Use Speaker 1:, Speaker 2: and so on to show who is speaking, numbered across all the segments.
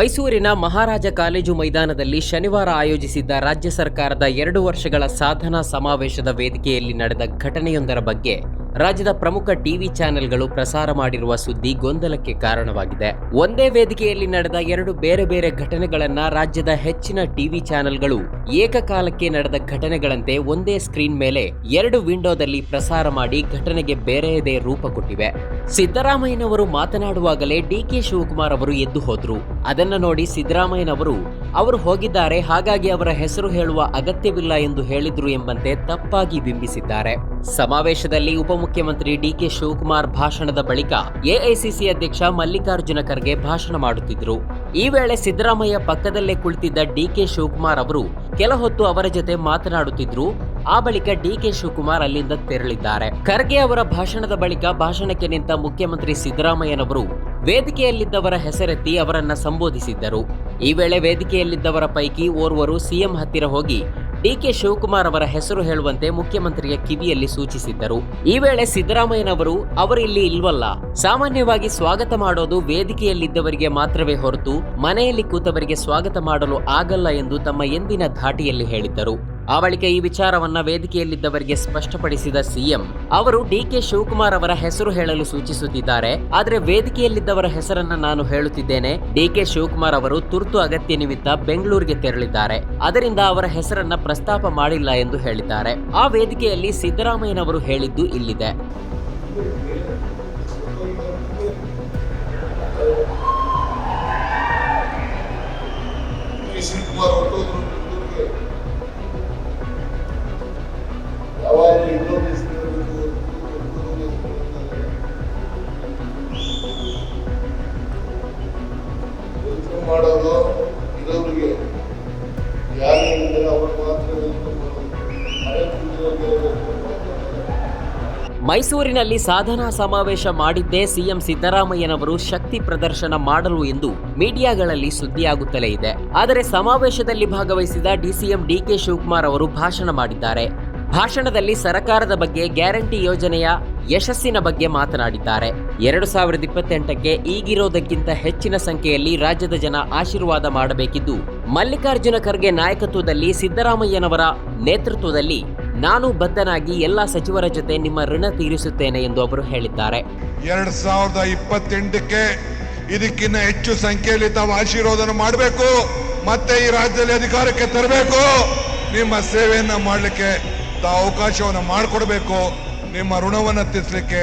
Speaker 1: ಮೈಸೂರಿನ ಮಹಾರಾಜ ಕಾಲೇಜು ಮೈದಾನದಲ್ಲಿ ಶನಿವಾರ ಆಯೋಜಿಸಿದ್ದ ರಾಜ್ಯ ಸರ್ಕಾರದ ಎರಡು ವರ್ಷಗಳ ಸಾಧನಾ ಸಮಾವೇಶದ ವೇದಿಕೆಯಲ್ಲಿ ನಡೆದ ಘಟನೆಯೊಂದರ ಬಗ್ಗೆ ರಾಜ್ಯದ ಪ್ರಮುಖ ಟಿವಿ ಚಾನೆಲ್ಗಳು ಪ್ರಸಾರ ಮಾಡಿರುವ ಸುದ್ದಿ ಗೊಂದಲಕ್ಕೆ ಕಾರಣವಾಗಿದೆ. ಒಂದೇ ವೇದಿಕೆಯಲ್ಲಿ ನಡೆದ ಎರಡು ಬೇರೆ ಬೇರೆ ಘಟನೆಗಳನ್ನ ರಾಜ್ಯದ ಹೆಚ್ಚಿನ ಟಿವಿ ಚಾನೆಲ್ಗಳು ಏಕಕಾಲಕ್ಕೆ ನಡೆದ ಘಟನೆಗಳಂತೆ ಒಂದೇ ಸ್ಕ್ರೀನ್ ಮೇಲೆ ಎರಡು ವಿಂಡೋದಲ್ಲಿ ಪ್ರಸಾರ ಮಾಡಿ ಘಟನೆಗೆ ಬೇರೆಯದೇ ರೂಪ ಕೊಟ್ಟಿವೆ. ಸಿದ್ದರಾಮಯ್ಯನವರು ಮಾತನಾಡುವಾಗಲೇ ಡಿ ಕೆ ಶಿವಕುಮಾರ್ ಅವರು ಎದ್ದು ಹೋದ್ರು. ಅದನ್ನ ನೋಡಿ ಸಿದ್ದರಾಮಯ್ಯನವರು, ಅವರು ಹೋಗಿದ್ದಾರೆ, ಹಾಗಾಗಿ ಅವರ ಹೆಸರು ಹೇಳುವ ಅಗತ್ಯವಿಲ್ಲ ಎಂದು ಹೇಳಿದ್ರು ಎಂಬಂತೆ ತಪ್ಪಾಗಿ ಬಿಂಬಿಸಿದ್ದಾರೆ. ಸಮಾವೇಶದಲ್ಲಿ ಉಪಮುಖ್ಯಮಂತ್ರಿ ಡಿಕೆ ಶಿವಕುಮಾರ್ ಭಾಷಣದ ಬಳಿಕ ಎಐಸಿಸಿ ಅಧ್ಯಕ್ಷ ಮಲ್ಲಿಕಾರ್ಜುನ ಖರ್ಗೆ ಭಾಷಣ ಮಾಡುತ್ತಿದ್ರು. ಈ ವೇಳೆ ಸಿದ್ದರಾಮಯ್ಯ ಪಕ್ಕದಲ್ಲೇ ಕುಳಿತಿದ್ದ ಡಿ ಕೆ ಶಿವಕುಮಾರ್ ಅವರು, ಕೆಲ ಹೊತ್ತು ಅವರ ಜೊತೆ ಮಾತನಾಡುತ್ತಿದ್ರು ಆ ಬಳಿಕ ಡಿ ಕೆ ಶಿವಕುಮಾರ್ ಅಲ್ಲಿಂದ ತೆರಳಿದ್ದಾರೆ. ಖರ್ಗೆ ಅವರ ಭಾಷಣದ ಬಳಿಕ ಭಾಷಣಕ್ಕೆ ನಿಂತ ಮುಖ್ಯಮಂತ್ರಿ ಸಿದ್ದರಾಮಯ್ಯನವರು ವೇದಿಕೆಯಲ್ಲಿದ್ದವರ ಹೆಸರೆತ್ತಿ ಅವರನ್ನ ಸಂಬೋಧಿಸಿದ್ದರು. ಈ ವೇಳೆ ವೇದಿಕೆಯಲ್ಲಿದ್ದವರ ಪೈಕಿ ಓರ್ವರು ಸಿಎಂ ಹತ್ತಿರ ಹೋಗಿ ಡಿ ಕೆ ಶಿವಕುಮಾರ್ ಅವರ ಹೆಸರು ಹೇಳುವಂತೆ ಮುಖ್ಯಮಂತ್ರಿಯ ಕಿವಿಯಲ್ಲಿ ಸೂಚಿಸಿದ್ದರು. ಈ ವೇಳೆ ಸಿದ್ದರಾಮಯ್ಯನವರು, ಅವರು ಇಲ್ಲಿ ಇಲ್ವಲ್ಲ. ಸಾಮಾನ್ಯವಾಗಿ ಸ್ವಾಗತ ಮಾಡೋದು ವೇದಿಕೆಯಲ್ಲಿದ್ದವರಿಗೆ ಮಾತ್ರವೇ ಹೊರತು ಮನೆಯಲ್ಲಿ ಕೂತವರಿಗೆ ಸ್ವಾಗತ ಮಾಡಲು ಆಗಲ್ಲ ಎಂದು ತಮ್ಮ ಎಂದಿನ ಧಾಟಿಯಲ್ಲಿ ಹೇಳಿದ್ದರು. ಆ ಬಳಿಕ ಈ ವಿಚಾರವನ್ನ ವೇದಿಕೆಯಲ್ಲಿದ್ದವರಿಗೆ ಸ್ಪಷ್ಟಪಡಿಸಿದ ಸಿಎಂ, ಅವರು ಡಿಕೆ ಶಿವಕುಮಾರ್ ಅವರ ಹೆಸರು ಹೇಳಲು ಸೂಚಿಸುತ್ತಿದ್ದಾರೆ. ಆದರೆ ವೇದಿಕೆಯಲ್ಲಿದ್ದವರ ಹೆಸರನ್ನ ನಾನು ಹೇಳುತ್ತಿದ್ದೇನೆ. ಡಿಕೆ ಶಿವಕುಮಾರ್ ಅವರು ತುರ್ತು ಅಗತ್ಯ ನಿಮಿತ್ತ ಬೆಂಗಳೂರಿಗೆ ತೆರಳಿದ್ದಾರೆ. ಅದರಿಂದ ಅವರ ಹೆಸರನ್ನ ಪ್ರಸ್ತಾಪ ಮಾಡಿಲ್ಲ ಎಂದು ಹೇಳಿದ್ದಾರೆ. ಆ ವೇದಿಕೆಯಲ್ಲಿ ಸಿದ್ದರಾಮಯ್ಯನವರು ಹೇಳಿದ್ದು ಇಲ್ಲಿದೆ. ಮೈಸೂರಿನಲ್ಲಿ ಸಾಧನಾ ಸಮಾವೇಶ ಮಾಡಿದ್ದೇ ಸಿಎಂ ಸಿದ್ದರಾಮಯ್ಯನವರು ಶಕ್ತಿ ಪ್ರದರ್ಶನ ಮಾಡಲು ಎಂದು ಮೀಡಿಯಾಗಳಲ್ಲಿ ಸುದ್ದಿಯಾಗುತ್ತಲೇ ಇದೆ. ಆದರೆ ಸಮಾವೇಶದಲ್ಲಿ ಭಾಗವಹಿಸಿದ ಡಿಸಿಎಂ ಡಿಕೆ ಶಿವಕುಮಾರ್ ಅವರು ಭಾಷಣ ಮಾಡಿದ್ದಾರೆ. ಭಾಷಣದಲ್ಲಿ ಸರಕಾರದ ಬಗ್ಗೆ ಗ್ಯಾರಂಟಿ ಯೋಜನೆಯ ಯಶಸ್ಸಿನ ಬಗ್ಗೆ ಮಾತನಾಡಿದ್ದಾರೆ. ಎರಡು ಸಾವಿರದ ಇಪ್ಪತ್ತೆಂಟಕ್ಕೆ ಈಗಿರೋದಕ್ಕಿಂತ ಹೆಚ್ಚಿನ ಸಂಖ್ಯೆಯಲ್ಲಿ ರಾಜ್ಯದ ಜನ ಆಶೀರ್ವಾದ ಮಾಡಬೇಕಿದ್ದು, ಮಲ್ಲಿಕಾರ್ಜುನ ಖರ್ಗೆ ನಾಯಕತ್ವದಲ್ಲಿ ಸಿದ್ದರಾಮಯ್ಯನವರ ನೇತೃತ್ವದಲ್ಲಿ ನಾನು ಬದ್ಧನಾಗಿ ಎಲ್ಲ ಸಚಿವರ ಜೊತೆ ನಿಮ್ಮ ಋಣ ತೀರಿಸುತ್ತೇನೆ ಎಂದು ಅವರು ಹೇಳಿದ್ದಾರೆ.
Speaker 2: ಎರಡು ಸಾವಿರದ ಇಪ್ಪತ್ತೆಂಟಕ್ಕೆ ಇದಕ್ಕಿಂತ ಹೆಚ್ಚು ಸಂಖ್ಯೆಯಲ್ಲಿ ತಾವು ಆಶೀರ್ವಾದನ ಮಾಡಬೇಕು, ಮತ್ತೆ ಈ ರಾಜ್ಯದಲ್ಲಿ ಅಧಿಕಾರಕ್ಕೆ ತರಬೇಕು. ನಿಮ್ಮ ಸೇವೆಯನ್ನ ಮಾಡಲಿಕ್ಕೆ ತಾವು ಅವಕಾಶವನ್ನು ಮಾಡಿಕೊಡ್ಬೇಕು. ನಿಮ್ಮ ಋಣವನ್ನು ತೀರಿಸಲಿಕ್ಕೆ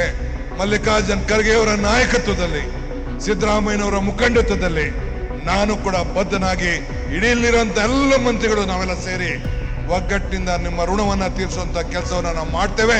Speaker 2: ಮಲ್ಲಿಕಾರ್ಜುನ್ ಖರ್ಗೆ ಅವರ ನಾಯಕತ್ವದಲ್ಲಿ, ಸಿದ್ದರಾಮಯ್ಯನವರ ಮುಖಂಡತ್ವದಲ್ಲಿ ನಾನು ಕೂಡ ಬದ್ಧನಾಗಿ ಇಡೀಲಿರುವಂತ ಎಲ್ಲ ಮಂತ್ರಿಗಳು ನಾವೆಲ್ಲ ಸೇರಿ ಒಗ್ಗಟ್ಟಿನಿಂದ ನಿಮ್ಮ ಋಣವನ್ನು ತೀರಿಸುವಂತ ಕೆಲಸವನ್ನು ನಾವು ಮಾಡ್ತೇವೆ.